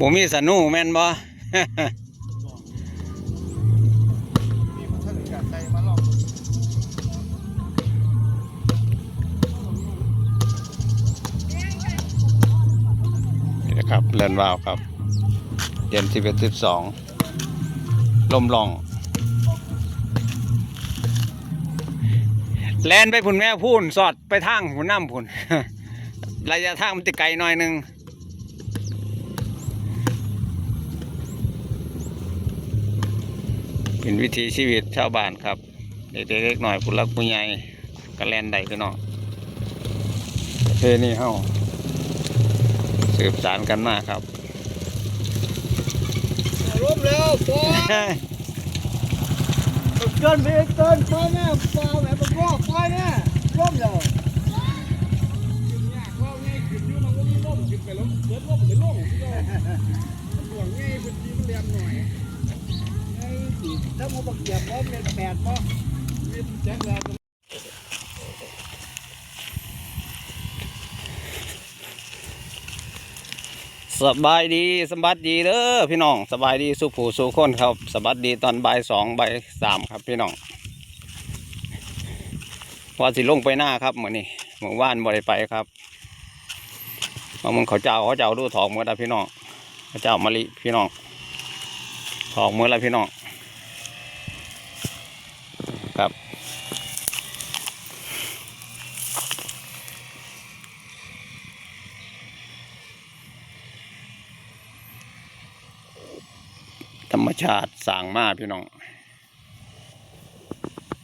บ่มีสนูแม่นบ่นี่นะครับเรือนวาวครับ เดือนสิบเอ็ดสิบสองลมลอง แลนไปพุ่นแม่พูนสอดไปทางหุ่นน้ำพุ่น ระยะทางมันติไกลหน่อยหนึง เป็นวิธีชีวิตชาวบ้านครับ เด็กๆหน่อยผู้รักผู้ใหญ่กระแลนใดพี่น้องประเพณีเฮาสืบสานกันมากครับร่มแล้วปอเกินไปเกินไปแม่ปอแม่ปอปอแม่ร่มแล้วไปลงเกิดลงไปลงที่เราหัวง่ายเป็นทีมัเรียมหน่อย ถ้ามูบักเกียบร้อมเป็นแปดปอมีแจ็คแล้วสบายดีสบายดีเด้อพี่น้องสบายดีสุผูสุคนครับสบายดีตอนบ่ายสองบ่ายสามครับพี่น้องว่าสิลงไปหน้าครับเหมือนนี่เมื่อวานบ่ได้ไปครับเอามึงเขาเจ้าเขาเจ้าดูถอกเมื่อไรพี่น้องเขาเจ้ามะลิพี่น้องถอกเมื่อไรพี่น้อง รรมชาติสร้างมาพี่น้อง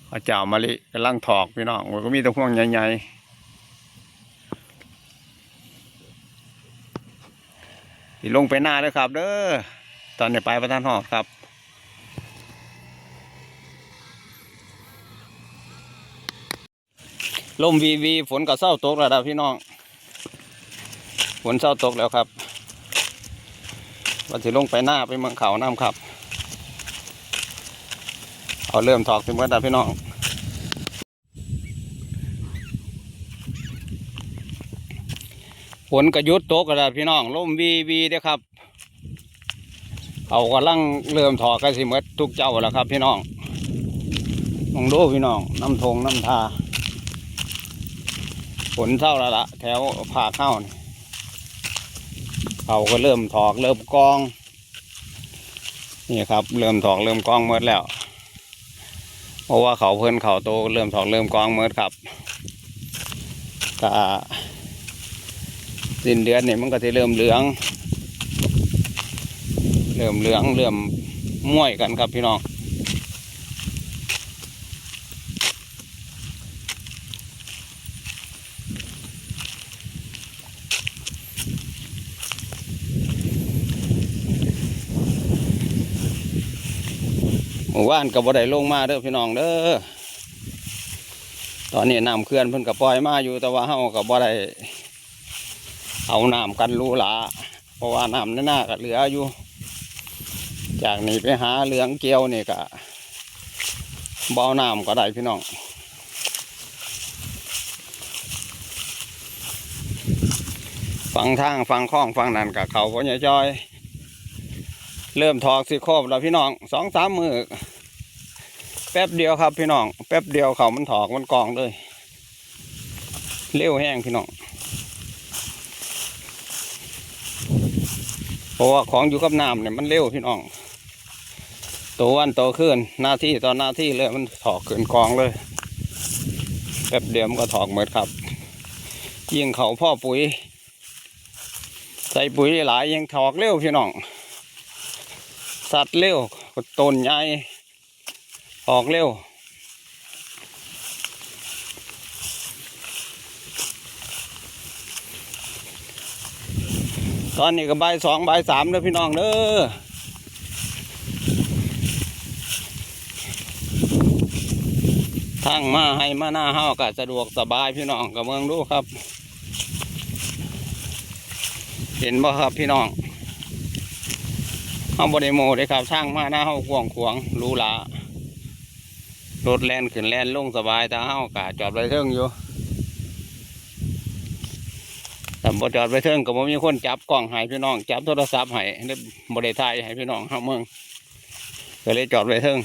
เขาเจ้ามะลิกำลังถอกพี่น้องมันก็มีตัวห่วงใหญ่ๆที่ลงไปหน้าเลยครับ เด้อตอนนี้ไปประธานหอกครับลมวีวีฝนก็เศร้าตกแล้วพี่น้อง ฝนเศร้าตกแล้วครับวันที่ลงไปหน้าไปเมืองเขาน้ำครับ เอาเริ่มถอกถึงเมื่อใดพี่น้องฝนก็หยุดตกแล้วพี่น้องลมวีวีเด้ครับ เอากำลังเริ่มถอกกันสิเมื่อทุกเจ้าแล้วครับ พี่น้องมองดูพี่น้องน้ำทงน้ำทาฝนเศร้าแล้วละแถวผาเข้านี่เขาก็เริ่มถอกเริ่มกอง นี่ครับ เริ่มถอกเริ่มกองเมื่อแล้ว เพราะว่าเขาเพิ่นเขาโตเริ่มถอกเริ่มกองเมื่อครับก็สิ้นเดือนนี่มันก็จะเริ่มเหลือง เริ่มเหลืองเริ่มม่วยกันครับพี่น้อง หมู่บ้านกับบ่ได้ลงมาเด้อพี่น้องเด้อตอนนี้น้ำเขื่อนเพิ่นกับปล่อยมาอยู่แต่ว่าเฮากับบ่ได้เอาน้ำกันรูหลาเพราะว่าน้ำในหน้าก็เหลืออยู่ จากนี้ไปหาเหลืองเกียวนี่ก็บ่เอาน้ำก็ได้พี่น้องฟังทางฟังคล้องฟังนั่นกับเขาก็ยจอย เริ่มถอกสิครบแล้วพี่น้องสองสามมือแป๊บเดียวครับพี่น้องแป๊บเดียวเขามันถอกมันกองเลยเร็วแห้งพี่น้องเพราะว่าของอยู่กับน้ำเนี่ยมันเร็วพี่น้องโตวันโตขึ้นหน้าที่ตอนหน้าที่เลยมันถอกขึ้นกองเลยแป๊บเดียวมันก็ถอกหมดครับ ยิ่งเขาพ่อปุ๋ย ใส่ปุ๋ยหลายยังถอกเร็วพี่น้อง สัตว์เร็วต้นใหญ่ออกเร็วตอนนี้ก็ใบสองใบสามเด้อพี่น้องเด้อทางมาให้มาหน้าเฮาก็สะดวกสบายพี่น้องกับเมืองดูครับ เห็นบ่ครับพี่น้อง เฮาบริโมเลยครับช่างมาหน้าเฮากวางขวางรูหรารถแล่นขึ้นแล่นลงสบายแต่เฮากะจอดไว้เทิงอยู่ธรบ่จอดไปเทิงก็บ่มีคนจับกล้องให้พี่น้อง จับโทรศัพท์ให้ได้บ่ได้ถ่ายให้พี่น้องเฮาเมืองก็เลยจอดไว้เทิง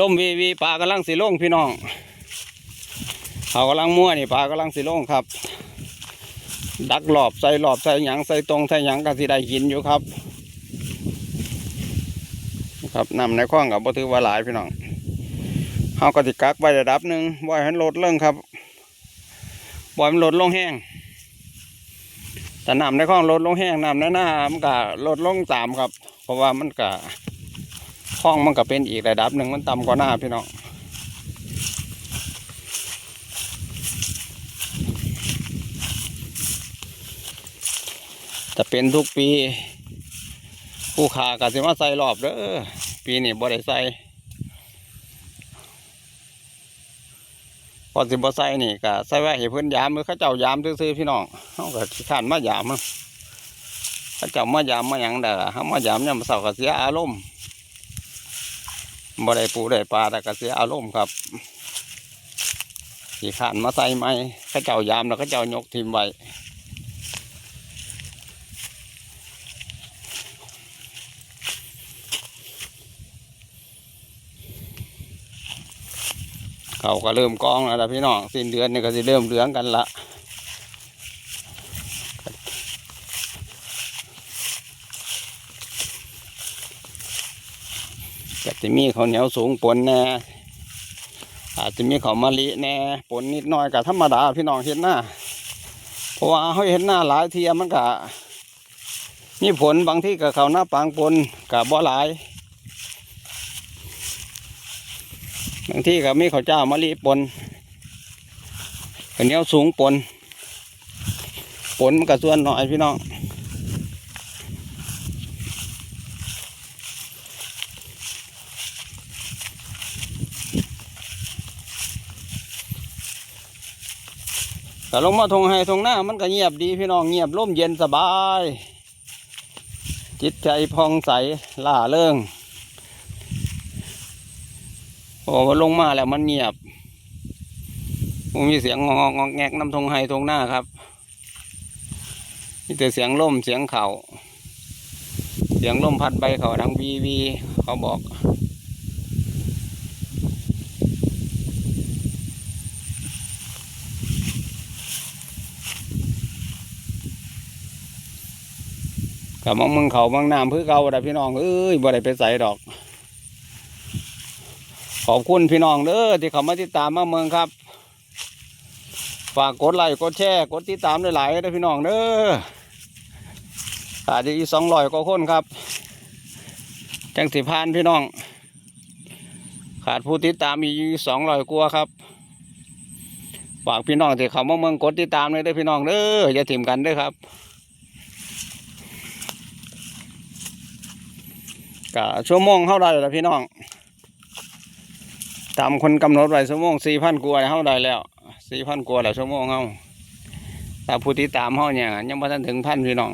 ล่มวีวีปลากำลังสิลงพี่น้อง เขากำลังมั่วนี่ปลากำลังสิลงครับ ดักหลอบใส่หลอบใส่หยังใส่ตรงใส่หยังก็สิได้กินอยู่ครับ ครับนำในคล้องกับบ่ถือว่าหลายพี่น้องเฮาก็สิกักไว้ระดับหนึ่งบ่ให้มันลดลงครับบ่ให้มันลดลงแห้งแต่น้ำในคลองลดลงแห้งน้ำในหน้ามันก็ลดลงตามครับ เพราะว่ามันก็คลองมันก็เป็นอีกระดับหนึ่งมันต่ำกว่าหน้าพี่น้อง จะเป็นทุกปี ผู้ขาก็สิมาใส่รอบเด้อปีนี้บ่ได้ใส่พอสิบ่ใส่นี่ก็ใส่ไว้ให้เพิ่นยามมือเขาเจ้ายามซื่อๆพี่น้องเฮาก็ขี้ข้านมายามมั้งเขาเจ้ามายามมาหยังเด้อเฮามายามยามมื้อเช้าก็เสียอารมณ์บ่ได้ปูได้ปลาแต่ก็เสียอารมณ์ครับขี้ข้านมาใส่ไหมเขาเจ้ายามแล้วเขาเจ้ายกทิมไว้ เขาก็เริ่มกองแล้วล่ะพี่น้องสิ้นเดือนนี่ก็จะเริ่มเหลืองกันละก็จะมีข้าวเหนียวสูงปนแน่อาจจะมีข้าวมะลิแน่ปนนิดหน่อยกับธรรมดาพี่น้องเห็นหน้าเพราะว่าเขาเห็นหน้าหลายเทียมันก็มีผลบางที่กับเขาหน้าปางปนกับบ่หลาย บางที่ก็มีข้าวเจ้ามะลิปนข้าวเหนียวสูงปน ปนมันก็ส่วนหน่อยพี่น้องแต่ลงมาทงให้ทงหน้ามันก็เงียบดีพี่น้องเงียบร่มเย็นสบาย จิตใจพองใสล่าเริง โอ้มันลงมาแล้วมันเงียบมันมีเสียงงองแงกน้ำทงไฮทงหน้าครับมีแต่เสียงล่มเสียงเขาเสียงล่มพัดใบเขาดังวีวีเขาบอกกับมองมึงเขาบางน้ำพื่อเก่าแต่พี่น้องเอ้ยบ่ได้ไปใส่ดอก ขอบคุณพี่น้องเด้อที่เขามาติดตามมาเมืองครับ ฝากกดไลค์กดแชร์กดติดตามหลายๆเด้อพี่น้องเด้ออาจจะอีสองร้อยกว่าคนครับ จังสิพานพี่น้อง ขาดผู้ติดตามอีสองร้อยกว่าครับฝากพี่น้องที่เขามาเมืองกดติดตามเลยเด้อพี่น้องเด้ออย่าถิ่มกันเด้อครับกะชั่วโมงเท่าไรล่ะพี่น้อง ตามคนกำหนดไว้ชั่วโมงสี่พันกว่าเฮาได้แล้วสี่พันกว่าแล้วชั่วโมงเฮาแต่ผู้ที่ตามเฮาเนี่ยยังไม่ทันถึงพันพี่น้อง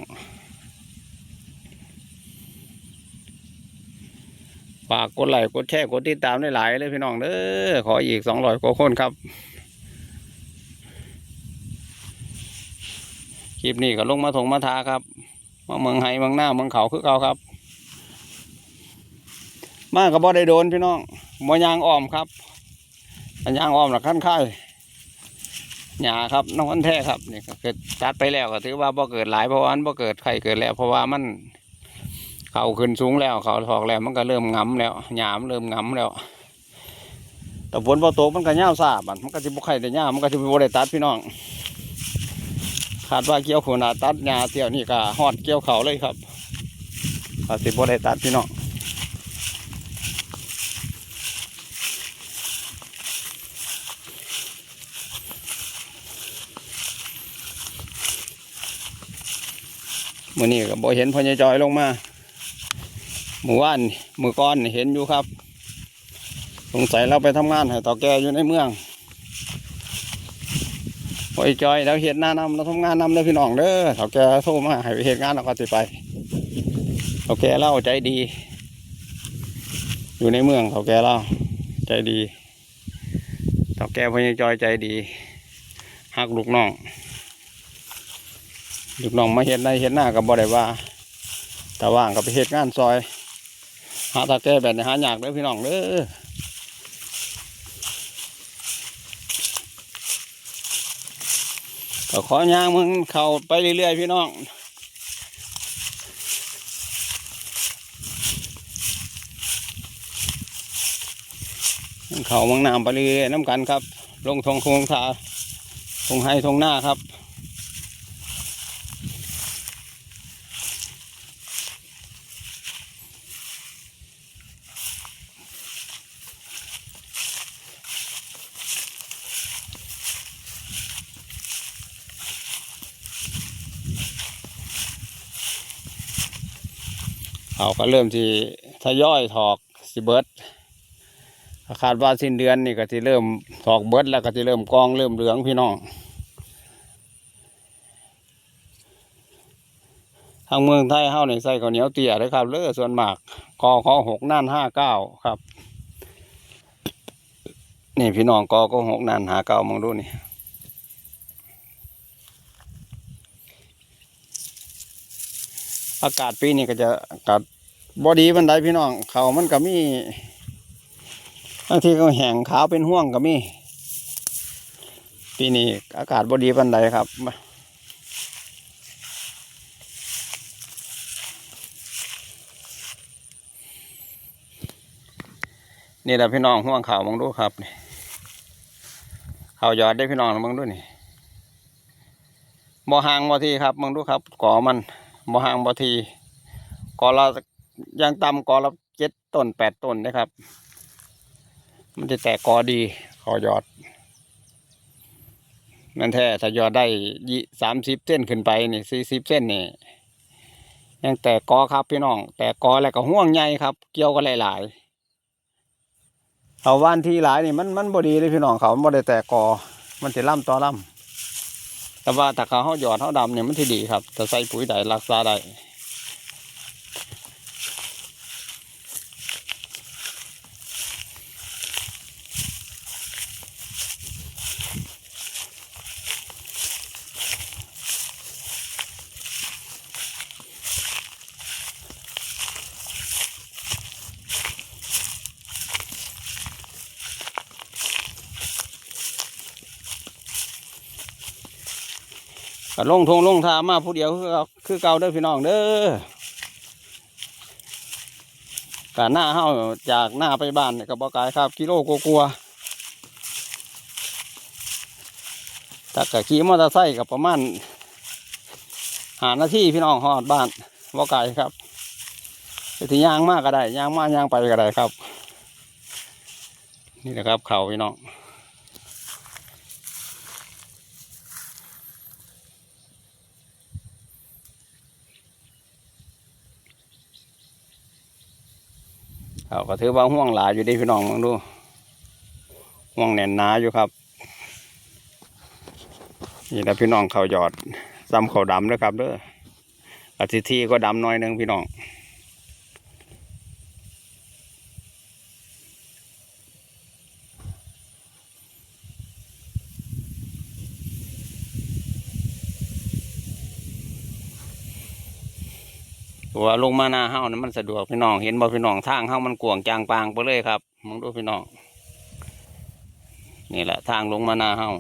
ฝากกดไลค์กดแชร์กดติดตามได้หลายเลยพี่น้องเด้อขออีกสองร้อยกว่าคนครับคลิปนี้ก็ลงมาถงมาทาครับมาเมืองไห้เมืองหน้าเมืองเขาคือเขาครับ มากับบ่ได้โดนพี่น้อง บ่ยางอ้อมครับอันยางอ้อมหลักขั้นค่ายหยาครับน้องวันแท้ครับนี่ก็เกิดจัดไปแล้วก็ถือว่าบ่เกิดหลายเพราะว่ามันบ่เกิดไข่เกิดแล้ว เพราะว่ามันเขาขึ้นสูงแล้วเขาถอกแล้วมันก็เริ่มงำแล้วหยามนเริ่มงำแล้วแต่ฝนพอตกมันก็ย่าวซาบมันก็สิบ่ไข่แต่ย่ามันก็สิบ่ได้ตัดพี่น้องคาดว่าเกี่ยวขนาดตัดหญ้าเที่ยวนี่ก็ฮอดเกี่ยวเขาเลยครับก็สิบ่ได้ตัดพี่น้อง มื่อนี้ก็บ่เห็นพญจอยลงมาเมื่อวานมื่อก่อนเห็นอยู่ครับ สงสัยเราไปทำงานให้ต่อแกอยู่ในเมืองพญจอยเราเห็นหน้านำเราทำงานนำเลยพี่น้องเด้อต่อแกโทรมาให้ไปเห็นงานเราก็ติไปต่อแกเล่าใจดี อยู่ในเมืองเขาแก่เล่าใจดีเขาแก่พญจอยใจดีหักลูกน้อง ลูกน้องมาเห็นในเห็นหน้ากับบ่ได้ว่า แต่ว่างก็ไปเฮ็ดงานซอย หาตาแก่แบบนี้หายากเด้อพี่น้องเด้อก็ขอย่างมึงเข้าไปเรื่อยๆพี่น้องเขามังน้ำไปเรื่อยๆน้ำกันครับ ลงทงคงทาทงให้ทงหน้าครับ ก็เริ่มที่ทยอยถอกสิเบิร์ดคาดว่าสิ้นเดือนนี่ก็จะเริ่มถอกเบิร์ดแล้วก็จะเริ่มกองเริ่มเหลืองพี่น้องทางเมืองไทยเฮาในใส่ข้าวเหนียวเตี๋ยเลยครับเลือส่วนมากกอขอหกนั่นห้าเก้าครับนี่พี่น้องกอก็หกนั่นหาเก้ามองดูนี่อากาศปีนี้ก็จะอากาศ บอดีบันไดพี่น้องเขามันก็มีบางทีก็แห้งขาวเป็นห่วงก็มีปีนี้อากาศบอดีบันไดครับนี่แหละพี่น้องห่วงข่าวมองดูครับนี่ข่าวยอดได้พี่น้องมองดูนี่บ่หางบ่ทีครับมองดูครับก่อมันบ่หางบ่ทีก่อละ อยังต่ำกอละเจ็ดต้นแปดต้นนะครับ มันจะแตกกอดีขอยอดนั่นแท้ถ้ายอดได้ยี่สามสิบเส้นขึ้นไปนี่สี่สิบเส้นนี่ยังแตกกอครับพี่น้อง แตกกอแล้วก็ห่วงใหญ่ครับ เกี่ยวกันหลายๆเขาว่านที่หลายนี่มันมันบดีเลยพี่น้องเขาบ่ได้แตกกอ มันจะล่ำต่อล่ำแต่ว่าถ้าเขาหยอดเขาดำเนี่ยมันที่ดีครับถ้าใส่ปุ๋ยใดรักษาได้ ก็ลงทงลงทามาผู้เดียวคือเก่าคือเก่าเด้อพี่น้องเด้อกะหน้าเฮาจากหน้าไปบ้านเนี่ยก็บอกกายครับกิโลกลัวๆถ้ากะขี่มอเตอร์ไซค์กับประมาณหานาที่พี่น้องหอดบ้านบอกกายครับไปที่ย่างมากก็ได้ยางมากยางไปก็ได้ครับ นี่นะครับเขาพี่น้อง เขาก็ถือว่าห่วงหลายอยู่ดีพี่น้องมองดูห่วงแน่นหนาอยู่ครับนี่แหละพี่น้องเขาหยอดซ้ำเขาดำนะครับเด้ออาทิตย์ที่ก็ดำน้อยหนึงพี่น้องเพราะ ว่าลงมาหน้าเฮ้านั้นมันสะดวกพี่น้องเห็นบ่พี่น้องทางเฮ้ามันกวางจางปางไปเลยครับมองดูพี่น้องนี่แหละทางลงมาหน้าเฮ้า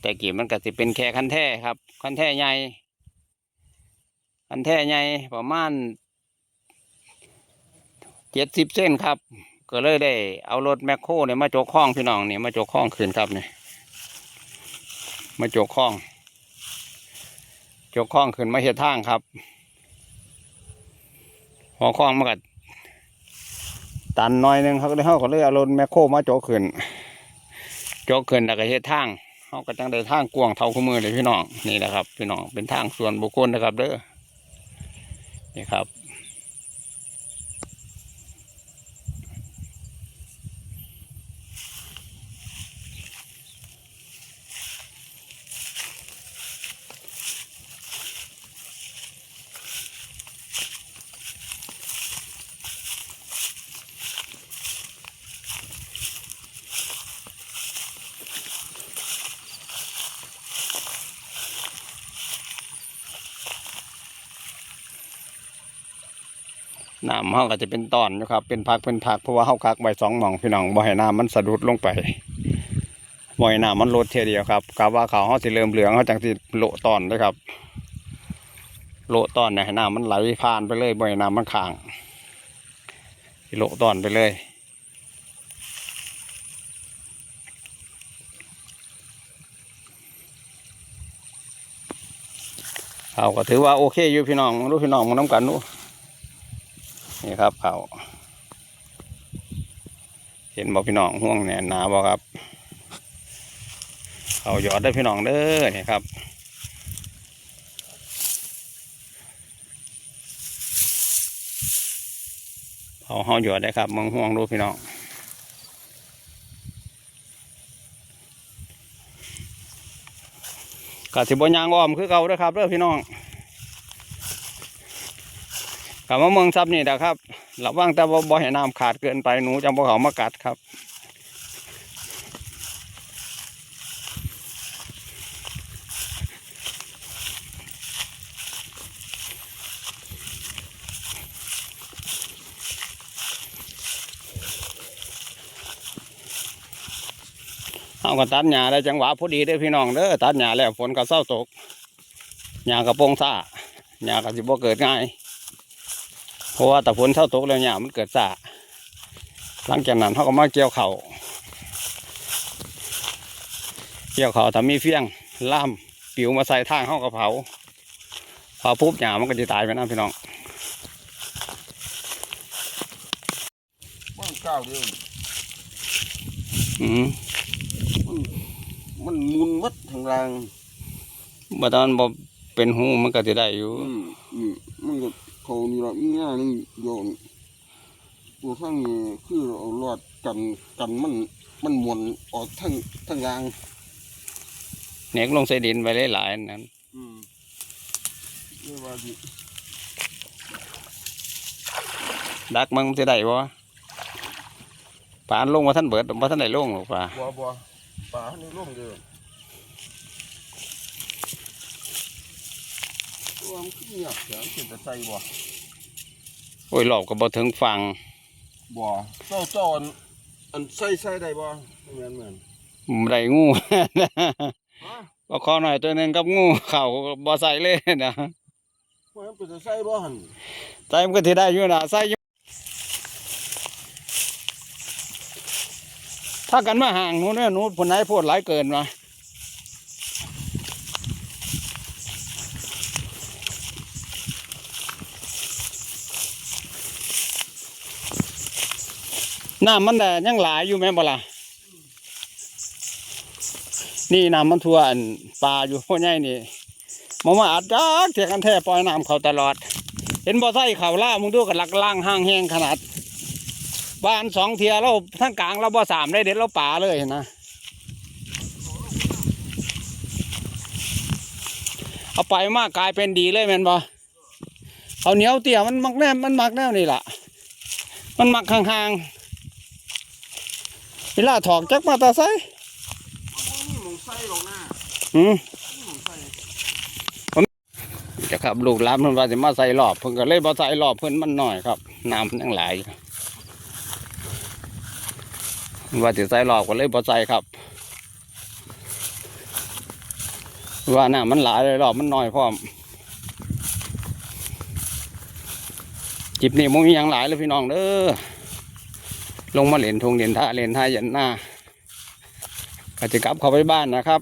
แต่กี่มันก็จะเป็นแค่คันแท่ครับคันแท่ใหญ่คันแท่ใหญ่ประมาณเจ็ดสิบเส้นครับ ก็เลยได้ เอารถแมคโครเนี่ยมาโจกข้องพี่น้องเนี่ยมาโจกข้องขึ้นครับเนี่ยมาโจกข้องโจกข้องขึ้นมาเฮ็ดทางครับ หอข้องมากัดตันน้อยหนึงเขาก็เลยเขาก็เลยเอารถแมคโครมาโจกขึ้นโจกขึ้นแล้วก็เฮ็ดทางเขาก็จังได้ทางกว้างเท่าขมือเลยพี่น้องนี่แหละครับ พี่น้องเป็นทางส่วนบุคคลนะครับ เด้อนี่ครับ เขาก็จะเป็นตอนอยู่ครับ เป็นพักเป็นพักเพราะว่าเขาคักไว้สองหม่องพี่น้องบ่ให้น้ำมันสะดุดลงไปบ่ให้น้ำมันลดเทียเดียวครับกะว่าเขาเขาสิเริ่มเหลืองเขาจังสิโละตอนเลยครับ โละตอนเนี่ยให้น้ำมันไหลผ่านไปเลยบ่ให้น้ำมันค้างโละตอนไปเลยเขาก็ถือว่าโอเคอยู่พี่น้องรู้พี่น้องมึงน้ำกันนู้ นี่ครับเขาเห็นบอกพี่น้องห่วงเนี่ยหนาบอครับเขาหยอดได้พี่น้องเด้อนี่ครับเขาเขาหยอดได้ครับมึงห่วงรู้พี่น้องกสิบยางอ้อมคือเก่าด้อครับเด้อพี่น้อง กลับมาเมืองซับนี่นะครับระวังแต่ว่าบ่ให้น้ำขาดเกินไปหนูจังบ่เขามากัดครับเอาก็ตัดหญ้าได้จังหวะพอดีเด้อพี่น้องเด้อตัดหญ้าแล้วฝนก็เศร้าตกหญ้ากระโปรงซ่าหญ้าก็สิบ่เกิดง่าย เพราะว่าแต่ฝนเศร้าตกแล้วหญ้ามันเกิดซ่าหลังจากนั้นเขาก็มาเกี่ยวเขาวเกี่ยวเขาวถ้ามีเฟี้ยงล่ามปิวมาใส่ทางเขาก็เผาเผาปุ๊บหญ้ามันก็จะตายไปนะพี่น้องมันก้าวเดียวอืมมันมุนมัดทางล่างบ่ตอนบ่เป็นหูมันก็จะได้อยู่ อืมอืมมันก็ เขานี่ละมีง่ายนึงโยนตัวข้างนี้คือเอารอดกันกันมันมันมวนออกทางทางล่างเน็กลงใส่ดินไปหลายๆนั้นอืมเรียกว่าดิดักมึงจะได้บ่ปานลงว่าท่านเบิดว่าท่านได้ลงหรอกป่าบัวบัวป่าในร่มเดีย ตัวมันขี้เงียบเสียงเสียงแต่ใส่บัวโอ้ยหลอบก็บ่ถึงฟังบัวเจ้าเจ้าอันอันใส่ใส่ได้บ่เหมือนเหมือนได้งูฮะก็ขอหน่อยตัวหนึงกับงูเข่าบ่ใส่เลยนะมันเป็นแต่ใส่บ่หันใส่มันก็สิได้อยู่นะใส่อยู่ถ้ากันมาห่างนู้นเนี่ยนู้นผลไหนพูดหลายเกินมา น้ำมันแต่ยังหลายอยู่แม่นบ่ล่ะนี่น้ำมันทั่วอันปลาอยู่พวกใหญ่นี่มามาอัดจักเถียงกันแท้ปล่อยน้ำเขาตลอด เห็นบ่อไส้เขาล่ามึงดูกับลักล่างห้างแห้งขนาดบ้านสองเทียเราทั้งกลางเราบ่สามได้เด็ดเราป่าเลยนะเอาไปมากกลายเป็นดีเลยแม่นบ่เอาเหนียวเตี่ยมันมักแน่มันมักแน่นี่ล่ะ มันมักห่างๆ เวลาถอกจักมาตาไซนี่มองใส่หรอกนะอืมนี่มองใส่จะครับลูกหลานเพิ่นว่าสิมาใส่รอบเพิ่นก็เลยบ่ใส่รอบเพิ่นมันน้อยครับน้ำมันยังหลายอยู่เพิ่นว่าสิใส่รอบก็เลยบ่ใส่ครับ ว่าน้ำมันหลายเลยรอบมันน้อยพร้อมจิบนี่มันมีอย่างหลายเลยพี่น้องเด้อ ลงมาเล่นทงเล่นท่าเล่นท่ายันหน้าก็จะกลับเข้าไปบ้านนะครับ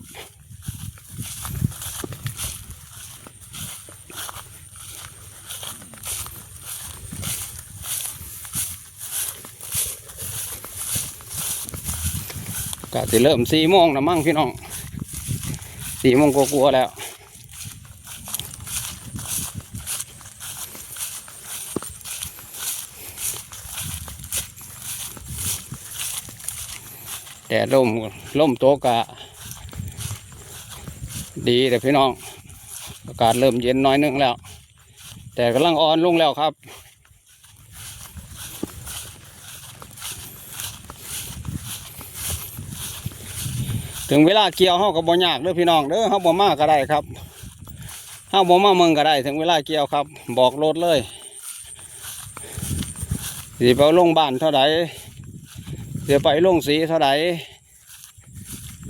ก็จะเริ่มสี่โมงนะมั่งพี่น้องสี่โมงกลัวๆแล้ว แต่ลมลมโตกะ ดีแต่พี่น้อง อากาศเริ่มเย็นน้อยนึงแล้ว แต่กำลังอ่อนลงแล้วครับถึงเวลาเกี่ยวเฮาก็บ่ยากเด้อพี่น้องเด้อเฮาบ่มาก็ได้ครับเฮาบ่มาเมืองก็ได้ ถึงเวลาเกี่ยวครับ บอกรถเลยสิไปลงบ้านเท่าไหร่ เดี๋ยวไปลงสีเท่าไหร่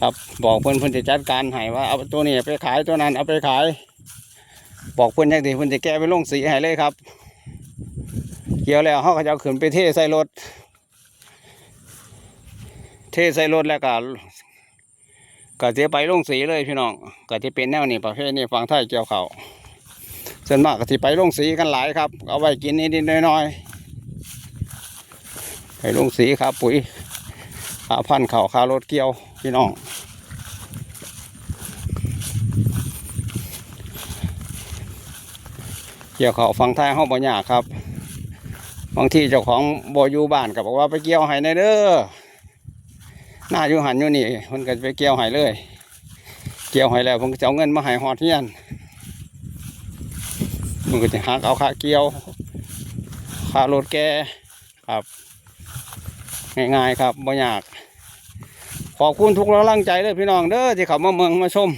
ครับบอกเพื่อนเพื่อนจะจัดการให้ว่าเอาตัวนี้ไปขายตัวนั้นเอาไปขาย บอกเพื่อนยังดีเพื่อนจะแก้ไปลงสีให้เลยครับ เกี่ยวแล้วเขาก็จะเอาขึ้นไปเทใส่รถ เทใส่รถแล้วก็ก็จะไปลงสีเลยพี่น้องก็จะเป็นแนวนี้ประเภทนี้ฟังไทยเกี่ยวเขาส่วนมากก็จะไปลงสีกันหลายครับ เอาไว้กินนิดๆน้อยๆไปลงสีครับปุ๋ย ขาพันธ์เขาขารถเกี่ยวพี่น้องเกี่ยวเขาฟังไทยห้องบ่ยากครับบางที่เจ้าของบ่อยู่บ้านก็บอกว่าไปเกี่ยวให้ในเด้อหน้าอยู่หันอยู่นี่มันก็ไปเกี่ยวให้เลย เกี่ยวให้แล้วมันก็จะเอาเงินมาให้หอดเฮียนมันก็จะหักเอาค่าเกี่ยวค่ารถแกครับ ง่ายๆครับบ่ยาก ขอบคุณทุกกำลังใจเลยพี่น้องเด้อที่เขามาเมืองมาชม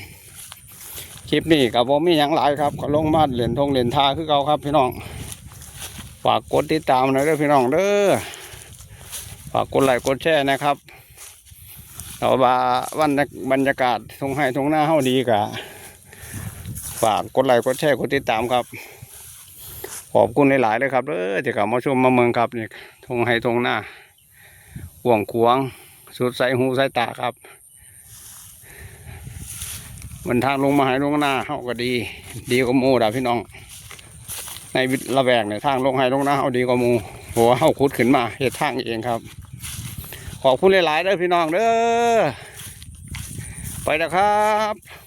คลิปนี้กับผมมีอย่างหลายครับก็ลงมาเหรียญทงเหรียญทาคือเก่าครับ พี่น้อง ฝากกดติดตามหน่อยเด้อพี่น้องเด้อฝากกดไลค์กดแชร์นะครับเอาว่าวันบรรยากาศทงให้ทงหน้าเฮาดีกะฝากกดไลค์กดแชร์กดติดตามครับ ขอบคุณหลายๆเลยครับเด้อที่กลับมาชมมาเมืองครับนี่ทงให้ทงหน้าห่วงขวาง สุดใสหูใสตาครับมันทางลงมาให้ลงหน้าเขาก็ดี ดีกว่ามูดาพี่น้อง ในระแวกเนี่ยทางลงให้ลงหน้าเขาดีกว่ามูหัวเขาขุดขึ้นมาเหตุทางเองครับ ขอบคุณหลายๆเด้อพี่น้องเด้อไปแล้วครับ